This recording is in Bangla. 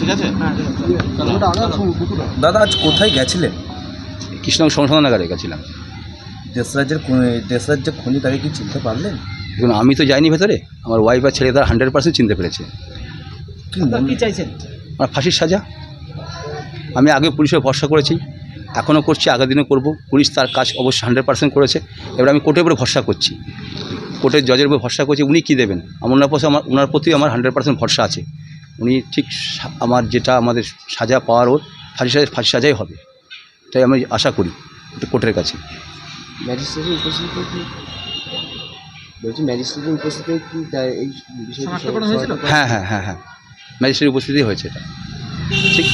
ঠিক আছে? দাদা আজ কোথায় গেছিলেন? কৃষ্ণ সংশোধনাগারে গেছিলাম। দেশরাজ্যের দেশরাজ্যের খুনি তাকে কি চিনতে পারলেন? দেখুন আমি তো যাইনি ভেতরে। আমার ওয়াইফ আর ছেলে তারা হান্ড্রেড পার্সেন্ট চিনতে পেরেছে। কি চাইছেন? আমার ফাঁসির সাজা। আমি আগে পুলিশে ভরসা করেছি। এখনও করছি আগের দিনও করব। পুলিশ তার কাজ অবশ্যই হান্ড্রেড পার্সেন্ট করেছে। এবার আমি কোর্টের উপরে ভরসা করছি। কোর্টের জজের উপরে ভরসা করছি। উনি কী দেবেন? আমার ওনার পাশে আমার ওনার প্রতি আমার হান্ড্রেড পার্সেন্ট ভরসা আছে। উনি ঠিক সা- আমার যেটা আমাদের সাজা পাওয়ার ওর ফাঁসি সাজা ফাঁসি সাজাই হবে। তাই আমি আশা করি কোর্টের কাছে। ম্যাজিস্ট্রেটের বলছি ম্যাজিস্ট্রেটের উপস্থিতিতে কি এই হ্যাঁ হ্যাঁ হ্যাঁ হ্যাঁ। ম্যাজিস্ট্রেটের উপস্থিতি হয়েছে এটা। ঠিক।